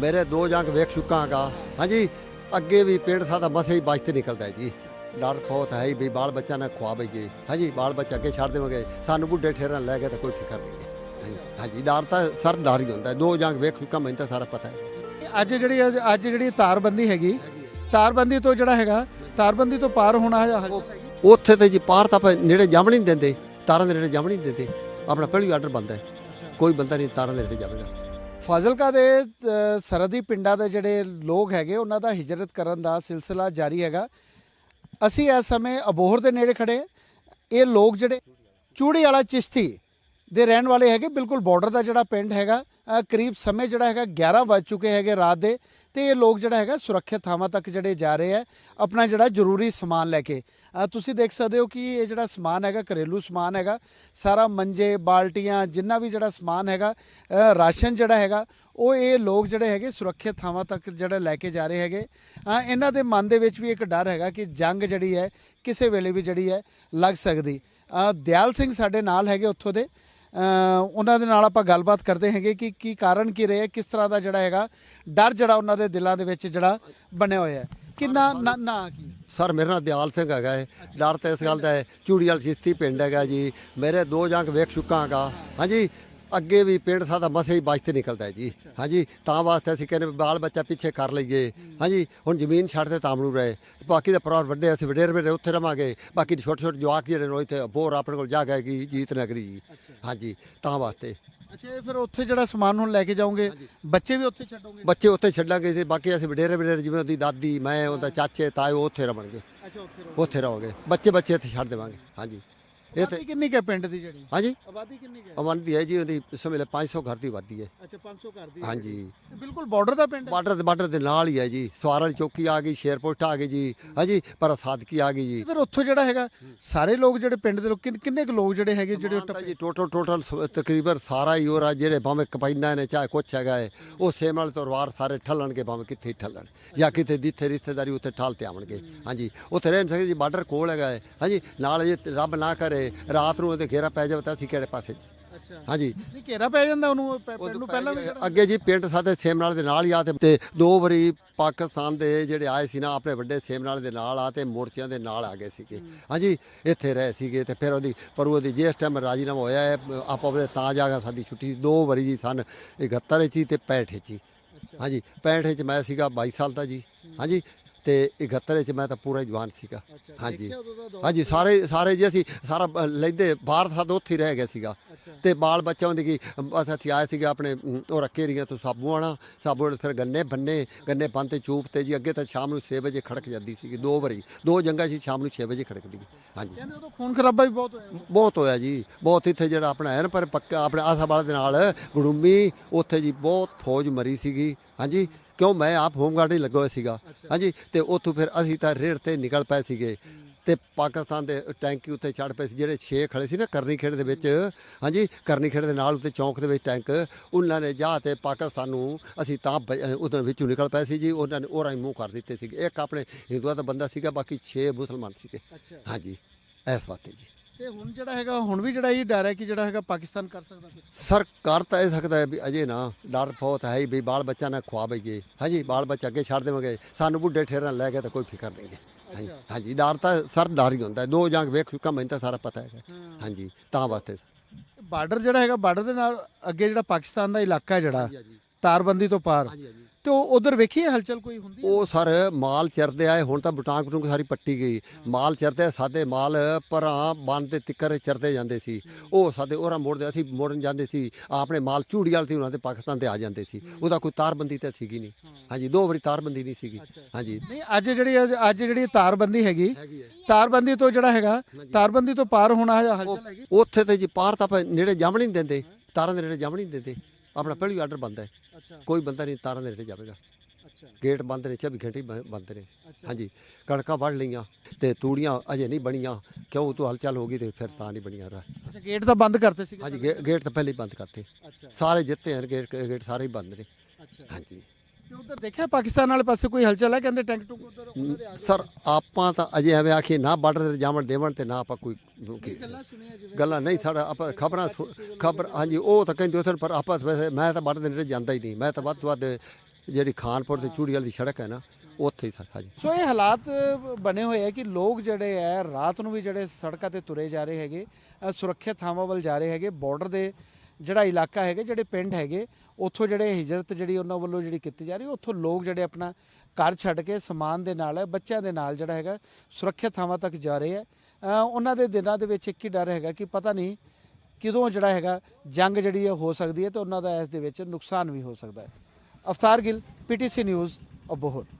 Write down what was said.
ਮੇਰੇ ਦੋ ਜੰਗ ਵੇਖ ਚੁੱਕਾਗਾ। ਹਾਂਜੀ ਅੱਗੇ ਵੀ ਪਿੰਡ ਸਾਡਾ ਮਸੇ ਹੀ ਬਚਤੇ ਨਿਕਲਦਾ ਹੈ ਜੀ। ਡਰ ਬਹੁਤ ਹੈ ਵੀ ਬਾਲ ਬੱਚਾ ਨਾ ਖਵਾਵੇਗੇ ਹਾਂਜੀ ਬਾਲ ਬੱਚਾ ਅੱਗੇ ਛੱਡ ਦੇਵਾਂਗੇ। ਸਾਨੂੰ ਬੁੱਢੇ ਠੇਰਨ ਲੈ ਗਏ ਤਾਂ ਕੋਈ ਫਿਕਰ ਨਹੀਂ ਹੈ। ਹਾਂਜੀ ਡਰ ਤਾਂ ਸਰ ਡਰ ਹੀ ਹੁੰਦਾ ਹੈ। ਦੋ ਜੰਗ ਵੇਖ ਚੁੱਕਾ ਮੈਨੂੰ ਤਾਂ ਸਾਰਾ ਪਤਾ ਹੈ। ਅੱਜ ਜਿਹੜੀ ਅੱਜ- ਜਿਹੜੀ ਤਾਰਬੰਦੀ ਹੈਗੀ ਤਾਰਬੰਦੀ ਤੋਂ ਜਿਹੜਾ ਹੈਗਾ ਤਾਰਬੰਦੀ ਤੋਂ ਪਾਰ ਹੋਣਾ ਹੈਗੀ ਉੱਥੇ ਤੇ ਜੀ ਪਾਰ ਤਾਂ ਨੇੜੇ ਜੰਮ ਨਹੀਂ ਦਿੰਦੇ। ਤਾਰਾਂ ਦੇ ਨੇੜੇ ਜੰਮ ਨਹੀਂ ਦਿੰਦੇ। ਆਪਣਾ ਪਹਿਲੀ ਆਰਡਰ ਬੰਦਾ ਹੈ। ਕੋਈ ਬੰਦਾ ਨਹੀਂ ਤਾਰਾਂ ਦੇ ਨੇੜੇ ਜਾਵੇਗਾ ਫਾਜ਼ਿਲਕਾ ਦੇ ਸਰਹੱਦੀ ਪਿੰਡਾਂ ਦੇ ਜਿਹੜੇ ਲੋਕ ਹੈਗੇ, ਉਹਨਾਂ ਦਾ ਹਿਜਰਤ ਕਰਨ ਦਾ ਸਿਲਸਿਲਾ ਜਾਰੀ ਹੈਗਾ। ਅਸੀਂ ਇਸ ਸਮੇਂ ਅਬੋਹਰ ਦੇ ਨੇੜੇ ਖੜੇ। ਇਹ ਲੋਕ ਜਿਹੜੇ, ਚੂੜੀ ਵਾਲਾ ਚਿਸ਼ਤੀ ਦੇ ਰਹਿਣ ਵਾਲੇ ਹੈਗੇ, ਬਿਲਕੁਲ ਬਾਰਡਰ ਦਾ ਜਿਹੜਾ ਪਿੰਡ ਹੈਗਾ ਕਰੀਬ ਸਮੇਂ ਜਿਹੜਾ ਹੈਗਾ 11 ਵੱਜ ਚੁੱਕੇ ਹੈਗੇ ਰਾਤ ਦੇ, ਤੇ ਇਹ ਲੋਕ ਜਿਹੜਾ ਹੈਗਾ ਸੁਰੱਖਿਅਤ ਥਾਵਾਂ ਤੱਕ ਜਿਹੜੇ ਜਾ ਰਹੇ ਹੈ ਆਪਣਾ ਜਿਹੜਾ ਜ਼ਰੂਰੀ ਸਮਾਨ ਲੈ ਕੇ। ਤੁਸੀਂ ਦੇਖ ਸਕਦੇ ਹੋ ਕਿ ਇਹ ਜਿਹੜਾ ਸਮਾਨ ਹੈਗਾ, ਘਰੇਲੂ ਸਮਾਨ ਹੈਗਾ, ਸਾਰਾ ਮੰਜੇ, ਬਾਲਟੀਆਂ, ਜਿੰਨਾ ਵੀ ਜਿਹੜਾ ਸਮਾਨ ਹੈਗਾ ਰਾਸ਼ਨ ਜਿਹੜਾ ਹੈਗਾ, ਉਹ ਇਹ ਲੋਕ ਜਿਹੜੇ ਹੈਗੇ ਸੁਰੱਖਿਅਤ ਥਾਵਾਂ ਤੱਕ ਜਿਹੜਾ ਲੈ ਕੇ ਜਾ ਰਹੇ ਹੈਗੇ। ਇਹਨਾਂ ਦੇ ਮਨ ਦੇ ਵਿੱਚ ਵੀ ਇੱਕ ਡਰ ਹੈਗਾ ਕਿ ਜੰਗ ਜਿਹੜੀ ਹੈ, ਕਿਸੇ ਵੇਲੇ ਵੀ ਜਿਹੜੀ ਹੈ, ਲੱਗ ਸਕਦੀ। ਦਿਆਲ ਸਿੰਘ ਸਾਡੇ ਨਾਲ ਹੈਗੇ ਉੱਥੋਂ ਦੇ। ਉਹਨਾਂ ਦੇ ਨਾਲ ਆਪਾਂ ਗੱਲਬਾਤ ਕਰਦੇ ਹੈਗੇ ਕਿ ਕੀ ਕਾਰਨ ਕੀ ਰਹੇ ਕਿਸ ਤਰ੍ਹਾਂ ਦਾ ਜਿਹੜਾ ਹੈਗਾ ਡਰ ਜਿਹੜਾ ਉਹਨਾਂ ਦੇ ਦਿਲਾਂ ਦੇ ਵਿੱਚ ਜਿਹੜਾ ਬਣਿਆ ਹੋਇਆ ਹੈ। ਕਿੰਨਾ ਨਾ ਨਾ ਕੀ? ਸਰ ਮੇਰਾ ਨਾਮ ਦਿਆਲ ਸਿੰਘ ਹੈਗਾ ਹੈ ਡਰ ਤਾਂ ਇਸ ਗੱਲ ਦਾ ਹੈ। ਚੂੜੀ ਵਾਲੀ ਚਿਸ਼ਤੀ ਪਿੰਡ ਹੈਗਾ ਜੀ। ਮੇਰੇ ਦੋ ਜੰਗ ਵੇਖ ਚੁੱਕਾਗਾ ਹਾਂਜੀ ਅੱਗੇ ਵੀ ਪਿੰਡ ਸਾਡਾ ਮਸੇ ਹੀ ਬਚਤੇ ਨਿਕਲਦਾ ਹੈ ਜੀ। ਹਾਂਜੀ ਤਾਂ ਵਾਸਤੇ ਅਸੀਂ ਕਹਿੰਦੇ ਬਾਲ ਬੱਚਾ ਪਿੱਛੇ ਕਰ ਲਈਏ। ਹਾਂਜੀ ਹੁਣ ਜ਼ਮੀਨ ਛੱਡ ਤੇ ਤਾਮਲੂ ਰਹੇ। ਬਾਕੀ ਦੇ ਪਰਿਵਾਰ ਵੱਡੇ ਅਸੀਂ ਵਡੇਰ ਵਡੇ ਉੱਥੇ ਰਵਾਂਗੇ। ਬਾਕੀ ਛੋਟੇ ਛੋਟੇ ਜਵਾਕ ਜਿਹੜੇ ਨੇ ਇੱਥੇ ਬੋਰ ਆਪਣੇ ਕੋਲ ਜਾ ਗਏ ਕਿ ਜੀਤ ਨਗਰੀ ਜੀ। ਹਾਂਜੀ ਤਾਂ ਵਾਸਤੇ। ਅੱਛਾ ਇਹ ਫਿਰ ਉੱਥੇ ਜਿਹੜਾ ਸਮਾਨ ਹੁਣ ਲੈ ਕੇ ਜਾਓਗੇ ਬੱਚੇ ਵੀ ਉੱਥੇ ਛੱਡੋਗੇ? ਬੱਚੇ ਉੱਥੇ ਛੱਡਾਂਗੇ ਜੀ। ਬਾਕੀ ਅਸੀਂ ਵਡੇਰੇ ਵਡੇਰੇ ਜਿਵੇਂ ਉਹਦੀ ਦਾਦੀ ਮੈਂ ਉਹਦਾ ਚਾਚੇ ਤਾਏ ਉਹ ਉੱਥੇ ਰਵਣਗੇ ਅੱਛਾ ਉੱਥੇ ਰਹੋ ਉੱਥੇ ਰਹੋਗੇ। ਬੱਚੇ ਬੱਚੇ ਇੱਥੇ ਛੱਡ ਦੇਵਾਂਗੇ। ਹਾਂਜੀ। ਤੇ ਆਬਾਦੀ ਕਿੰਨੀ ਕੁ ਹੈ ਪਿੰਡ ਦੀ ਜਿਹੜੀ? ਹਾਂਜੀ। ਆਬਾਦੀ ਕਿੰਨੀ ਕੁ ਹੈ? ਅਮਨ ਦੀ ਹੈ ਜੀ ਉਹਦੀ ਸਮੇਂ 500 ਘਰ ਦੀ ਵਾਦੀ ਹੈ। ਅੱਛਾ 500 ਘਰ ਦੀ ਹੈ। ਹਾਂਜੀ। ਇਹ ਬਿਲਕੁਲ ਬਾਰਡਰ ਦਾ ਪਿੰਡ ਹੈ? ਬਾਰਡਰ ਦੇ ਬਾਰਡਰ ਦੇ ਨਾਲ ਹੀ ਹੈ ਜੀ। ਸਵਾਰ ਵਾਲੀ ਚੌਕੀ ਆ ਗਈ ਸ਼ੇਰਪੋਸਟ ਆ ਗਈ ਜੀ। ਹਾਂਜੀ ਪਰ ਸਾਦਕੀ ਆ ਗਈ ਜੀ। ਫਿਰ ਉੱਥੋਂ ਜਿਹੜਾ ਹੈਗਾ ਸਾਰੇ ਲੋਕ ਜਿਹੜੇ ਪਿੰਡ ਦੇ ਲੋਕ ਕਿੰਨ- ਕਿੰਨੇ ਕੁ ਲੋਕ ਜਿਹੜੇ ਹੈਗੇ ਜਿਹੜੇ ਸਮਾਨ ਤਾਂ ਜੀ ਟੋਟਲ ਟੋਟਲ ਸ- ਤਕਰੀਬਨ ਸਾਰਾ ਹੀ ਉਹ ਰਾ ਜਿਹੜੇ ਭਾਵੇਂ ਕਪਾਈਨਾ ਨੇ ਚਾਹੇ ਕੁਛ ਹੈਗਾ ਹੈ ਉਹ ਸੇਮ ਵਾਲੇ ਪਰਿਵਾਰ ਸਾਰੇ ਠੱਲਣਗੇ ਭਾਵੇਂ ਕਿੱਥੇ ਹੀ ਠੱਲਣ। ਜਾਂ ਕਿਤੇ ਦਿੱਥੇ ਰਿਸ਼ਤੇਦਾਰੀ ਉੱਥੇ ਠਾਲ ਤੇ ਆਵਣਗੇ ਹਾਂਜੀ ਉੱਥੇ ਰਹਿ ਨਹੀਂ ਸਕਦੇ ਜੀ ਬਾਰਡਰ ਕੋਲ ਹੈਗਾ ਹੈ। ਹਾਂਜੀ ਨਾਲ ਜੇ ਰੱਬ ਨਾ ਕਰੇ ਰਾਤ ਨੂੰ ਉਹਦੇ ਘੇਰਾ ਪੈ ਜਾਵੇ ਤਾਂ ਅਸੀਂ ਕਿਹੜੇ ਪਾਸੇ ਅੱਛਾ। ਹਾਂਜੀ। ਨਹੀਂ ਘੇਰਾ ਪੈ ਜਾਂਦਾ ਉਹਨੂੰ ਪੈ- ਪਿੰਡ ਨੂੰ ਪਹਿਲਾਂ ਵੀ ਅੱਗੇ ਜੀ ਪਿੰਡ ਸਾਡੇ ਸੇਮ ਨਾਲ ਦੇ ਨਾਲ ਹੀ ਆ ਤੇ- ਤੇ ਦੋ ਵਾਰੀ ਪਾਕਿਸਤਾਨ ਦੇ ਜਿਹੜੇ ਆਏ ਸੀ ਨਾ ਆਪਣੇ ਵੱਡੇ ਸੇਮ ਨਾਲ ਦੇ ਨਾਲ ਆ ਤੇ ਮੋਰਚਿਆਂ ਦੇ ਨਾਲ ਆ ਗਏ ਸੀਗੇ। ਹਾਂਜੀ ਇੱਥੇ ਰਹੇ ਸੀਗੇ ਤੇ ਫਿਰ ਉਹਦੀ ਪਰ ਉਹਦੀ ਜਿਸ ਟਾਈਮ ਰਾਜੀਨਾਮਾ ਹੋਇਆ ਹੈ ਆਪ ਉਹਦੇ ਤਾਂ ਜਾ ਕੇ ਸਾਡੀ ਛੁੱਟੀ ਦੋ ਵਾਰੀ ਜੀ ਸਨ 71 ਚ ਹੀ ਤੇ 65 ਚ ਹੀ। ਅੱਛਾ। ਹਾਂਜੀ 65 ਚ ਮੈਂ ਸੀਗਾ 22 ਸਾਲ ਦਾ ਜੀ। ਹਾਂਜੀ ਤੇ 71 ਚ ਮੈਂ ਤਾਂ ਪੂਰਾ ਜਵਾਨ ਸੀਗਾ। ਹਾਂਜੀ। ਹਾਂਜੀ ਸਾਰੇ ਸਾਰੇ ਜੀ ਅਸੀਂ ਸਾਰਾ ਲੈਂਦੇ ਬਾਹਰ ਸਾਡਾ ਉੱਥੇ ਹੀ ਰਹਿ ਗਿਆ ਸੀਗਾ। ਤੇ ਬਾਲ ਬੱਚਾ ਹੁੰਦੀ ਕੀ ਬਸ ਅਸੀਂ ਆਏ ਸੀਗੇ ਆਪਣੇ ਉਹ ਰੱਖੇ ਰੀਆਂ ਤੋਂ ਸਾਬੂ ਆਣਾ ਸਾਬੂ ਵਾਲੇ ਫਿਰ ਗੰਨੇ ਬੰਨੇ ਗੰਨੇ ਬੰਨ ਤੇ ਚੂਪ ਤੇ ਜੀ ਅੱਗੇ ਤਾਂ ਸ਼ਾਮ ਨੂੰ 6 ਵਜੇ ਖੜਕ ਜਾਂਦੀ ਸੀਗੀ ਦੋ ਵਾਰੀ। ਦੋ ਜੰਗਾਂ ਸੀ ਸ਼ਾਮ ਨੂੰ 6 ਵਜੇ ਖੜਕਦੀ ਹਾਂਜੀ। ਕਹਿੰਦੇ ਉਦੋਂ ਖੂਨ ਖਰਾਬਾ ਵੀ ਬਹੁਤ ਹੋਇਆ। ਬਹੁਤ ਹੋਇਆ ਜੀ। ਬਹੁਤ ਇੱਥੇ ਜਿਹੜਾ ਆਪਣਾ ਹੈ ਨਾ ਪਰ ਪੱਕਾ ਆਪਣੇ ਆਸਾਬਾਲ ਦੇ ਨਾਲ ਗੜੂਮੀ ਉੱਥੇ ਜੀ ਬਹੁਤ ਫੌਜ ਮਰੀ ਸੀਗੀ। ਹਾਂਜੀ। ਕਿਉਂ ਮੈਂ ਆਪ ਹੋਮਗਾਰਡ ਹੀ ਲੱਗਾ ਹੋਇਆ ਸੀਗਾ। ਹਾਂਜੀ ਤੇ ਉੱਥੋਂ ਫਿਰ ਅਸੀਂ ਤਾਂ ਰੇੜ ਤੇ ਨਿਕਲ ਪਏ ਸੀਗੇ। ਤੇ ਪਾਕਿਸਤਾਨ ਦੇ ਟੈਂਕੀ ਉੱਤੇ ਚੜ ਪਏ ਸੀ ਜਿਹੜੇ ਛੇ ਖੜੇ ਸੀ ਨਾ ਕਰਨੀ ਖੇਡ ਦੇ ਵਿੱਚ। ਹਾਂਜੀ ਕਰਨੀ ਖੇਡ ਦੇ ਨਾਲ ਉੱਤੇ ਚੌਂਕ ਦੇ ਵਿੱਚ ਟੈਂਕ। ਉਹਨਾਂ ਨੇ ਜਾ ਤੇ ਪਾਕਿਸਤਾਨ ਨੂੰ ਅਸੀਂ ਤਾਂ ਉਹਦੇ ਵਿੱਚੋਂ ਨਿਕਲ ਪਏ ਸੀ ਜੀ। ਉਹਨਾਂ ਨੇ ਉਹਨਾਂ ਹੀ ਮੂੰਹ ਕਰ ਦਿੱਤੇ ਸੀਗੇ। ਇੱਕ ਆਪਣੇ ਹਿੰਦੂਆਂ ਦਾ ਬੰਦਾ ਸੀਗਾ ਬਾਕੀ 6 ਮੁਸਲਮਾਨ ਸੀਗੇ। ਹਾਂਜੀ ਇਸ ਵਾਸਤੇ ਜੀ। ਤੇ ਹੁਣ ਜਿਹੜਾ ਹੈਗਾ ਹੁਣ ਵੀ ਜਿਹੜਾ ਇਹ ਡਰ ਹੈ ਕਿ ਜਿਹੜਾ ਹੈਗਾ ਪਾਕਿਸਤਾਨ ਕਰ ਸਕਦਾ ਕੁਝ ਸਰ ਕਰ ਤਾਂ ਇਹ ਸਕਦਾ ਹੈ ਵੀ ਅਜੇ ਨਾ ਡਰ ਬਹੁਤ ਹੈ ਹੀ ਵੀ ਬਾਲ ਬੱਚਾ ਨਾ ਖਵਾਵੇਗੇ ਹਾਂਜੀ ਬਾਲ ਬੱਚਾ ਅੱਗੇ ਛੱਡ ਦੇਵਾਂਗੇ। ਸਾਨੂੰ ਬੁੱਢੇ ਠੇਰਨ ਲੈ ਗਏ ਤਾਂ ਕੋਈ ਫਿਕਰ ਨਹੀਂ ਹੈ। ਹਾਂਜੀ ਡਰ ਤਾਂ ਸਰ ਡਰ ਹੀ ਹੁੰਦਾ ਦੋ ਜੰਗ ਵੇਖ ਚੁੱਕਾ ਮੈਨੂੰ ਤਾਂ ਸਾਰਾ ਪਤਾ ਹੈਗਾ। ਹਾਂਜੀ ਤਾਂ ਵਾਸਤੇ। ਬਾਰਡਰ ਜਿਹੜਾ ਹੈਗਾ ਬਾਰਡਰ ਦੇ ਨਾਲ ਅੱਗੇ ਜਿਹੜਾ ਪਾਕਿਸਤਾਨ ਦਾ ਇਲਾਕਾ ਹੈ ਜਿਹੜਾ ਤਾਰਬੰਦੀ ਤੋਂ ਪਾਰ। ਹਾਂਜੀ ਹਾਂਜੀ। ਤੇ ਉਹ ਉਧਰ ਵੇਖੀ ਹੈ ਹਲਚਲ ਕੋਈ ਹੁੰਦੀ ਹੈ? ਉਹ ਸਰ ਮਾਲ ਚਰਦੇ ਆਏ ਹੁਣ ਤਾਂ ਬਟਾਂਗ ਬਟੂੰਗ ਸਾਰੀ ਪੱਟੀ ਗਈ। ਮਾਲ ਚਰਦੇ ਸਾਦੇ ਮਾਲ ਪਰਾਂ ਬੰਦ ਤੇ ਤਿੱਕਰ ਚਰਦੇ ਜਾਂਦੇ ਸੀ। ਉਹ ਸਾਡੇ ਉਹਰਾ ਮੋੜਦੇ ਅਸੀਂ ਮੋੜਨ ਜਾਂਦੇ ਸੀ। ਆਪਣੇ ਮਾਲ ਚੂੜੀ ਵਾਲ ਤੇ ਉਹਨਾਂ ਦੇ ਪਾਕਿਸਤਾਨ ਤੇ ਆ ਜਾਂਦੇ ਸੀ। ਉਹਦਾ ਕੋਈ ਤਾਰਬੰਦੀ ਤਾਂ ਸੀਗੀ ਨਹੀਂ। ਹਾਂਜੀ ਦੋ ਵਾਰੀ ਤਾਰਬੰਦੀ ਨਹੀਂ ਸੀਗੀ। ਹਾਂਜੀ। ਨਹੀਂ ਅੱਜ ਜਿਹੜੀ ਅੱਜ ਜਿਹੜੀ ਤਾਰਬੰਦੀ ਹੈਗੀ ਹੈਗੀ ਹੈ। ਤਾਰਬੰਦੀ ਤੋਂ ਜਿਹੜਾ ਹੈਗਾ ਤਾਰਬੰਦੀ ਤੋਂ ਪਾਰ ਹੋਣਾ ਹਲਚਲ ਹੈਗੀ? ਉੱਥੇ ਤੇ ਜੀ ਪਾਰ ਤਾਂ ਆਪਾਂ ਨੇੜੇ ਜੰਮ ਨਹੀਂ ਦਿੰਦੇ। ਤਾਰਾਂ ਦੇ ਨੇੜੇ ਜੰਮ ਨਹੀਂ ਦਿੰਦੇ। ਆਪਣਾ ਪਹਿਲੀ ਆਰਡਰ ਬੰਦ ਹੈ। ਅੱਛਾ। ਕੋਈ ਬੰਦਾ ਨਹੀਂ ਤਾਰਾਂ ਦੇ ਨੇੜੇ ਜਾਵੇਗਾ। ਅੱਛਾ। ਗੇਟ ਬੰਦ ਨੇ 24 ਘੰਟੇ ਬ- ਬੰਦ ਨੇ। ਹਾਂਜੀ ਕਣਕਾਂ ਵੱਢ ਲਈਆਂ ਤੇ ਤੂੜੀਆਂ ਅਜੇ ਨਹੀਂ ਬਣੀਆਂ। ਕਿਉਂ? ਤੂੰ ਹਲਚਲ ਹੋ ਗਈ ਤੇ ਫਿਰ ਤਾਂ ਨਹੀਂ ਬਣੀਆਂ ਰਾ ਅੱਛਾ ਗੇਟ ਤਾਂ ਬੰਦ ਕਰਤੇ ਸੀਗੇ ਹਾਂਜੀ ਗੇ- ਗੇਟ ਤਾਂ ਪਹਿਲੇ ਹੀ ਬੰਦ ਕਰਤੇ। ਅੱਛਾ। ਸਾਰੇ ਜਿੱਤੇ ਹਨ ਗੇਟ ਗੇਟ ਸਾਰੇ ਹੀ ਬੰਦ ਨੇ। ਅੱਛਾ। ਹਾਂਜੀ। ਤੇ ਉਧਰ ਦੇਖਿਆ ਪਾਕਿਸਤਾਨ ਵਾਲੇ ਪਾਸੇ ਕੋਈ ਹਲਚਲ ਹੈ ਕਹਿੰਦੇ ਟੈਂਕ ਟੁਕ ਉਧਰ ਉਹਨਾਂ ਦੇ ਆ ਗਏ? ਸਰ ਆਪਾਂ ਤਾਂ ਅਜੇ ਐਵੇਂ ਆਖੀਏ ਨਾ ਬਾਰਡਰ ਤੇ ਜਾਵਣ ਦੇਵਣ ਤੇ ਨਾ ਆਪਾਂ ਕੋਈ ਕੀ- ਗੱਲਾਂ ਸੁਣੀਆਂ ਜਿਵੇਂ ਗੱਲਾਂ ਨਹੀਂ ਸਾਡਾ ਆਪਾਂ ਖਬਰਾਂ ਖਬਰ ਹਾਂਜੀ ਉਹ ਤਾਂ ਕਹਿੰਦੇ ਉੱਥੇ ਪਰ ਆਪਾਂ ਵੈਸੇ ਮੈਂ ਤਾਂ ਬਾਰਡਰ ਦੇ ਨੇੜੇ ਜਾਂਦਾ ਹੀ ਨਹੀਂ। ਮੈਂ ਤਾਂ ਵੱਧ ਤੋਂ ਵੱਧ ਜਿਹੜੀ ਖਾਨਪੁਰ ਤੇ ਚੂੜੀ ਵਾਲੀ ਸੜਕ ਹੈ ਨਾ ਉੱਥੇ ਹੀ ਸਰ ਹਾਂਜੀ। ਸੋ ਇਹ ਹਾਲਾਤ ਬਣੇ ਹੋਏ ਆ ਕਿ ਲੋਕ ਜਿਹੜੇ ਆ ਰਾਤ ਨੂੰ ਵੀ ਜਿਹੜੇ ਸੜਕਾਂ ਤੇ ਤੁਰੇ ਜਾ ਰਹੇ ਹੈਗੇ ਅ, ਸੁਰੱਖਿਅਤ ਥਾਵਾਂ ਵੱਲ ਜਾ ਰਹੇ ਹੈਗੇ ਬਾਰਡਰ ਦੇ ਜਿਹੜਾ ਇਲਾਕਾ ਹੈਗੇ, ਜਿਹੜੇ ਪਿੰਡ ਹੈਗੇ, ਉੱਥੋਂ ਜਿਹੜੇ ਹਿਜਰਤ ਜਿਹੜੀ ਉਹਨਾਂ ਵੱਲੋਂ ਜਿਹੜੀ ਕੀਤੀ ਜਾ ਰਹੀ, ਉੱਥੋਂ ਲੋਕ ਜਿਹੜੇ ਆਪਣਾ ਘਰ ਛੱਡ ਕੇ ਸਮਾਨ ਦੇ ਨਾਲ, ਬੱਚਿਆਂ ਦੇ ਨਾਲ ਜਿਹੜਾ ਹੈਗਾ, ਸੁਰੱਖਿਅਤ ਥਾਵਾਂ ਤੱਕ ਜਾ ਰਹੇ ਆ। ਉਹਨਾਂ ਦੇ ਦਿਨਾਂ ਦੇ ਵਿੱਚ ਇੱਕ ਹੀ ਡਰ ਹੈਗਾ ਕਿ ਪਤਾ ਨਹੀਂ ਕਿਦੋਂ ਜਿਹੜਾ ਹੈਗਾ ਜੰਗ ਜਿਹੜੀ ਹੈ ਹੋ ਸਕਦੀ ਹੈ ਤੇ ਉਹਨਾਂ ਦਾ ਇਸ ਦੇ ਵਿੱਚ ਨੁਕਸਾਨ ਵੀ ਹੋ ਸਕਦਾ ਹੈ। Aftar Gill, PTC news, Abohar.